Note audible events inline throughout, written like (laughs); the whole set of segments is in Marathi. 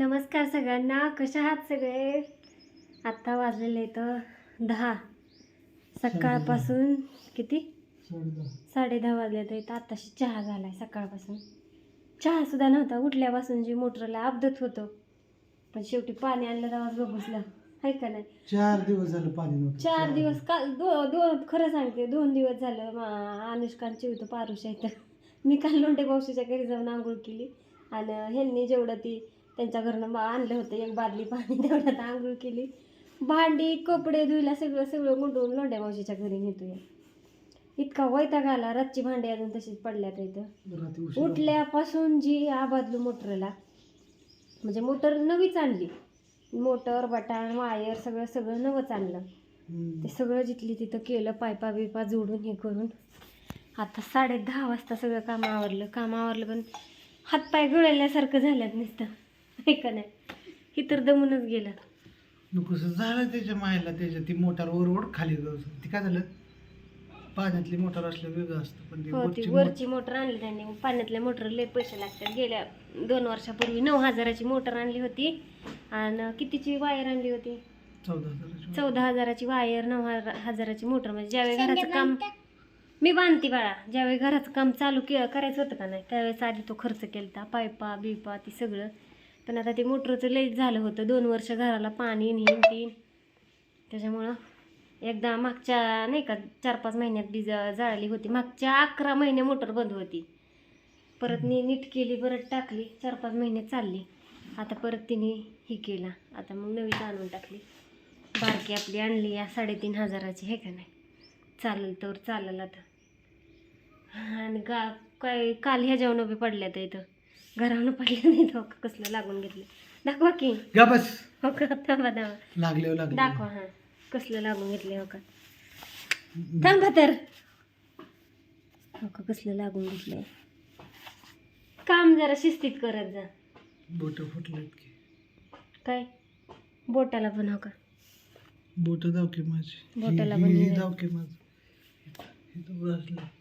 नमस्कार सगळ्यांना कशा आहात सगळे? आत्ता वाजलेले तर दहा. सकाळपासून किती? साडे दहा वाजले तर आत्ताशी चहा झालाय सकाळपासून. चहा सुद्धा नव्हता उठल्यापासून जी मोटरला अपदत होतो. पण शेवटी पाणी आणलं तेव्हाच गप बसलं. आहे का नाही? चार दिवस झालं पाणी चार दिवस काल दो दोन खरं सांगते दोन दिवस झालं मा- अनुष्कांची होतं पारुष आहे तर मी काल लोंढे मावशीच्या घरी जाऊन आंघोळ केली. आणि ह्यांनी जेवढं ती त्यांच्या घरनं बा- आणलं होतं एक बादली पाणी तेवढ्यात आंघोळ केली. भांडी कपडे धुयला सगळं सगळं गुंडवून लोंढ्या मावशीच्या घरी नेतोय. इतका वैताग आला रातची भांडी अजून तशीच पडल्यात इथं. उठल्यापासून जी आबादलो मोटरला म्हणजे मोटर नवीच आणली. मोटर बटाण वायर सगळं सगळं नवंच आणलं. ते सगळं जिथली तिथं केलं पायपा बिपा जोडून हे करून. आता साडे दहा वाजता सगळं काम आवरलं. काम आवरलं पण हातपाय गळल्यासारखं झाल्यात नुसतं. आहे का नाही? ही तर दमूनच गेलं. नकोस झालं त्याच्या मायला त्याच्या ती मोटार वर ओढ खाली गवस ती काय झालं? पाण्यातली मोटार असलं वेगळं असतं पण ती हो ती वरची वरची मोटर आणली त्यांनी. पाण्यातल्या मोटर लय पैसे लागतात. गेल्या दोन वर्षापूर्वी नऊ हजाराची मोटर आणली होती आणि कितीची वायर आणली होती? चौदा हजाराची चौदा हजाराची वायर नऊ हजार- हजाराची मोटर. म्हणजे ज्यावेळी घराचं काम मी बांधते बाळा. ज्यावेळी घराचं काम चालू के करायचं होतं का नाही त्यावेळेस आधी तो खर्च केलता. पायपा बिपा ती सगळं. पण आता ते मोटरचं लईच झालं होतं. दोन वर्ष घराला पाणी नेईन तीन त्याच्यामुळं एकदा मागच्या नाही का चार पाच महिन्यात बीज जाळली होती. मागच्या अकरा महिने मोटर बंद होती. परत नी नीट केली परत टाकली. चार पाच महिने चालली. आता परत तिने हे केला. आता मग नवीन आणून टाकली. बारकी आपली आणली. या साडेतीन हजाराची हे का नाही? चालेल तर चालेल आता. आणि गा काय काल ह्या जेवण बी पडल्या तर इथं. घरावनं पडल्या नाही तो कसलं लागून घेतलं. दाखवा की. गा बस. हो का? थांबा थांबा. लागले. दाखवा हां. कसलं लागून घेतले हो का? थांबा तर. हो का कसलं लागून घेतलंय? काम जरा शिस्तीत करत जा. बोट फुटलेत की. काय? बोटाला पण हो का? बोट जाऊ की माझी. बोटाला पण ही हे- जाऊ. की माझं. बसलं.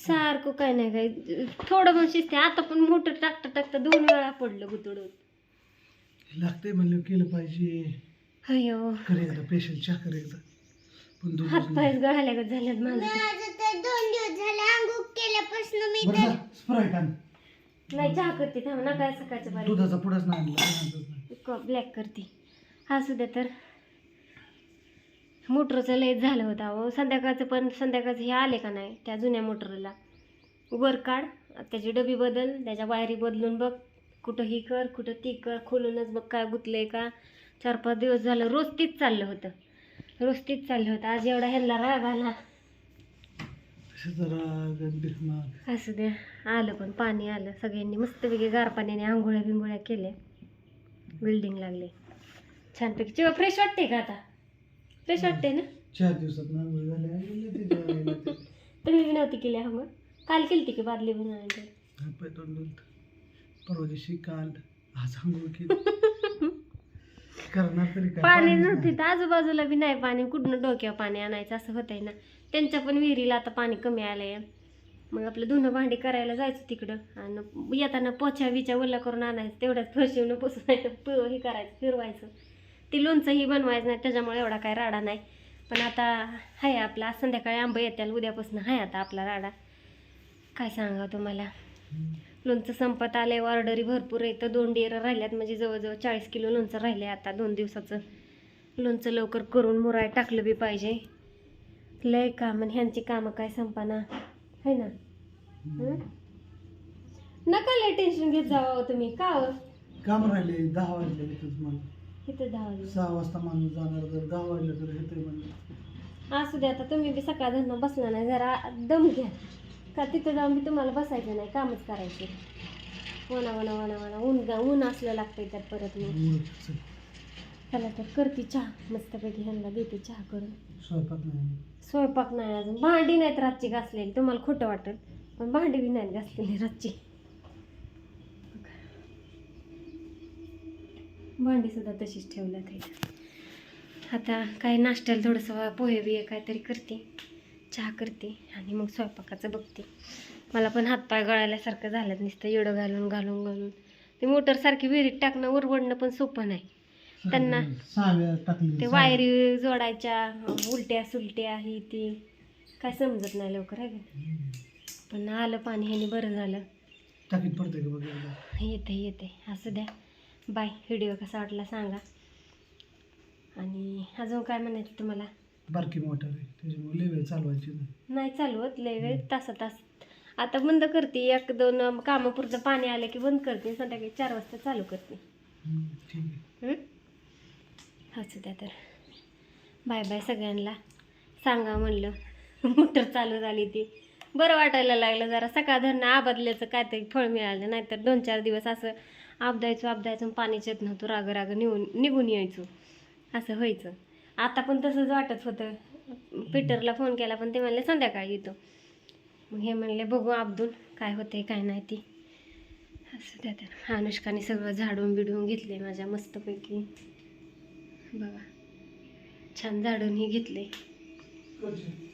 सारखं काय नाही काय थोडं पण शिस्ती. आता पण मोठं टाकता टाकता दोन वेळा पडलं गुतडून लागतंय म्हणलं केलं पाहिजे. अयो कर एकदा पेशल चहा कर एकदा. पण दूध हात पाय गळाल्या झाल्यात माझं बरं जा, स्प्राईट आण नाही चहा करते थांब ना काय सकाळचं दुधाचा पुढंच नाही आणला आणतच नाही. ब्लॅक करते. हा सुद्धा तर. मोटरचं लयच झालं होतं अहो. संध्याकाळचं पण संध्याकाळचं हे आले का नाही त्या जुन्या मोटरला? वर काढ त्याची डबी बदल त्याच्या वायरी बदलून बघ. कुठं ही कर कुठं ती कर खोलूनच बघ काय गुतलंय का. चार पाच दिवस झालं रोज तीच चाललं होतं. रोज तीच चाललं होतं. आज एवढा ह्याला राग आला. असू द्या. आलं पण पाणी आलं. सगळ्यांनी मस्तपैकी गार पाण्याने आंघोळ्या बिंगोळ्या केल्या. बिल्डिंग लागले. छानपैकी. चिवा फ्रेश वाटते का आता? फ्रेश वाटते ना? चार दिवसात नांगोळी झाल्या गेले ते जेवायला ते. तुम्ही बी नव्हती केली आंघोळ काल केली की बादली बनवायची हातपाय तोंड धुत. परवा दिवशी काल आज आंघोळ केली. (laughs) करणार तरी काय? पाणी नव्हती तर आजूबाजूला बी नाही पाणी. कुठनं डोक्यावर पाणी आणायचं असं होतंय ना. त्यांच्या पण विहिरीला आता पाणी कमी आलंय. मग आपलं धुणं भांडी करायला जायचं तिकडं. आणि येताना पोछा बिछा ओला करून आणायचं. तेवढ्याच फरशिवणं पुसून प- (laughs) हे करायचं फिरवायचं. ते लोणचंही बनवायचं नाही त्याच्यामुळे एवढा काय राडा नाही. पण आता आहे आपला संध्याकाळी आंबा येत्याल उद्यापासून आहे आता आपला राडा. काय सांगावं तुम्हाला? लोणचं संपत आलं आहे ऑर्डरी भरपूर आहे तर दोन डेरं राहिल्यात म्हणजे जवळजवळ चाळीस किलो लोणचं राहिले आता दोन दिवसाचं. लोणचं लवकर करून मुराय टाकलं बी पाहिजे. लय काम आणि ह्यांची कामं काय संपाना. है ना? नका लय टेन्शन घेत जावं हो तुम्ही का हो? काम राहिले दहा वाजले दहा वाजले. सहा वाजता माणूस जाणार जर दहा वाजलं तर म्हणलं असू द्या आता तुम्ही बी सकाळ धरणं बसला नाही जरा दम घ्या. का तिथं जाऊन बी तुम्हाला बसायचं नाही कामच करायचे. वना वना वना वना ऊन गा ऊन असलं लागतंय त्यात परत मग. चला तर करते चहा मस्तपैकी ह्यांना देते चहा करून. स्वयंपाक नाही. स्वयंपाक नाही अजून. भांडी नाहीत रातची घासलेली तुम्हाला खोटं वाटेल. पण भांडी बी नाहीत घासलेली रातची. भांडी सुद्धा तशीच ठेवल्यात आहेत. आता काय नाश्त्याला थोडंसं पोहे बिहे काहीतरी करते चहा करते आणि मग स्वयंपाकाचं बघते. मला पण हातपाय गळाल्यासारखं झालं नुसतं येडं घालून घालून घालून. ते मोटर सारखी विहिरीत टाकणं वरवडणं पण सोपं नाही. त्यांना ते वायरी जोडायच्या उलट्या सुलट्या ही ती. काय समजत नाही लवकर आहे का? पण आलं पाणी ह्याने बरं झालं. येते येते असू द्या. बाय व्हिडिओ कसा वाटला सांगा. आणि अजून काय म्हणायचं तुम्हाला? बारकी मोटर आहे त्याच्यामुळे लय वेळ चालवायची नाही. नाही चालवत लय वेळ तासा तास आता बंद करते एक दोन कामापुरतं पाणी आलं की बंद करते संध्याकाळी चार वाजता चालू करते. हम्म, ठीक आहे. हं? असू द्या तर. बाय बाय सगळ्यांना. सांगा म्हणलं. (laughs) मोटर चालू झाली ती. बरं वाटायला लागलं जरा. सकाळ धरणं आबादल्याचं काहीतरी फळ मिळालं नाहीतर दोन चार दिवस असं आबदायचो आबदायचो आणि पाणीच येत नव्हतं. राग राग निघून निघून यायचो. असं व्हायचं. आता पण तसंच वाटत होतं. पीटरला फोन केला पण ते म्हणले संध्याकाळी येतो. मग हे म्हणले बघू अब्दुल काय होते काय नाही ती. असं त्यात अनुष्काने सगळं झाडून बिडून घेतले माझ्या मस्तपैकी. बघा. छान झाडून हे घेतले. करशील?